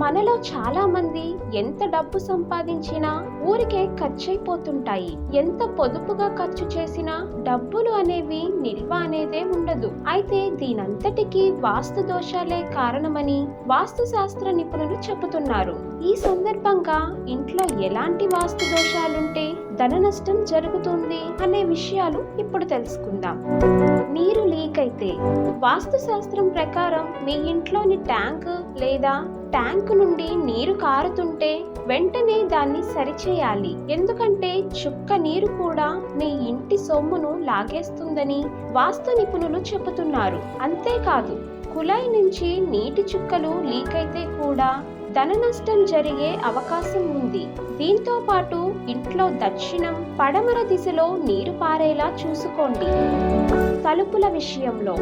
మనలో చాలా మంది ఎంత డబ్బు సంపాదించినా ఊరికే ఖర్చయిపోతుంటాయి ఎంత పొదుపుగా ఖర్చు చేసినా డబ్బులు అనేవి నిల్వ అనేదే ఉండదు. అయితే దీనంతటికీ వాస్తు దోషాలే కారణమని వాస్తు శాస్త్ర నిపుణులు చెబుతున్నారు. ఈ సందర్భంగా ఇంట్లో ఎలాంటి వాస్తు దోషాలుంటే ధన నష్టం జరుగుతుంది అనే విషయాలు ఇప్పుడు తెలుసుకుందాం. నీరు లీక్ అయితే వాస్తు శాస్త్రం ప్రకారం మీ ఇంట్లోని ట్యాంక్ లేదా ట్యాంక్ నుండి నీరు కారుతుంటే వెంటనే దాన్ని సరిచేయాలి. ఎందుకంటే చుక్క నీరు కూడా మీ ఇంటి సొమ్మును లాగేస్తుందని వాస్తు నిపుణులు చెబుతున్నారు. అంతేకాదు కుళాయి నుంచి నీటి చుక్కలు లీక్ అయితే కూడా ధన నష్టం జరిగే అవకాశం ఉంది. దీంతో పాటు ఇంట్లో దక్షిణం పడమర దిశలో నీరు పారేలా చూసుకోండి. తలుపుల విషయంలో.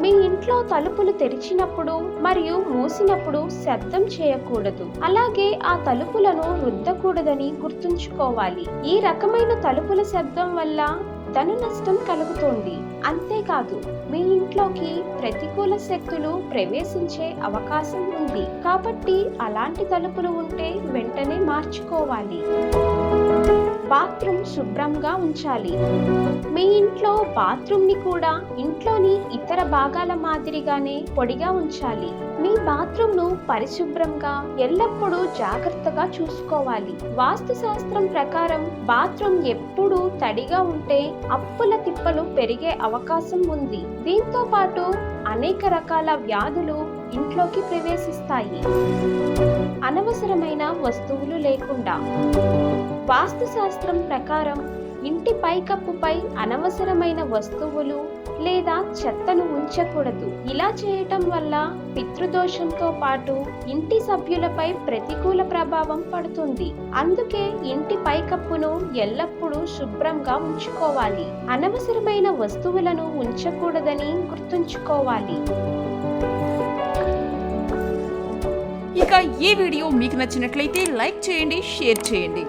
మీ ఇంట్లో తలుపులు తెరిచినప్పుడు మరియు మూసినప్పుడు శబ్దం చేయకూడదు. అలాగే ఆ తలుపులను రుద్దకూడదని గుర్తుంచుకోవాలి. ఈ రకమైన తలుపుల శబ్దం వల్ల ధన నష్టం కలుగుతోంది. అంతేకాదు మీ ఇంట్లోకి ప్రతికూల శక్తులు ప్రవేశించే అవకాశం ఉంది. కాబట్టి అలాంటి తలుపులు ఉంటే వెంటనే మార్చుకోవాలి. బాత్రూమ్ శుభ్రంగా ఉంచాలి. మీ ఇంట్లో బాత్రూమ్ని కూడా ఇంట్లోని ఇతర భాగాల మాదిరిగానే పొడిగా ఉంచాలి. మీ బాత్రూమ్ను పరిశుభ్రంగా ఎల్లప్పుడూ జాగ్రత్తగా చూసుకోవాలి. వాస్తు శాస్త్రం ప్రకారం బాత్రూమ్ ఎప్పుడూ తడిగా ఉంటే అప్పుల తిప్పలు పెరిగే అవకాశం ఉంది. దీంతో పాటు అనేక రకాల వ్యాధులు ఇంట్లోకి ప్రవేశిస్తాయి. అనవసరమైన వస్తువులు లేకుండా. వాస్తు శాస్త్రం ప్రకారం ఇంటి పైకప్పుపై అనవసరమైన వస్తువులు లేదా చెత్తను ఉంచకూడదు. ఇలా చేయటం వల్ల పితృదోషంతో పాటు ఇంటి సభ్యులపై ప్రతికూల ప్రభావం పడుతుంది. అందుకే ఇంటి పైకప్పును ఎల్లప్పుడూ శుభ్రంగా ఉంచుకోవాలి. అనవసరమైన వస్తువులను ఉంచకూడదని గుర్తుంచుకోవాలి. ఇక ఈ వీడియో మీకు నచ్చినట్లయితే లైక్ చేయండి షేర్ చేయండి.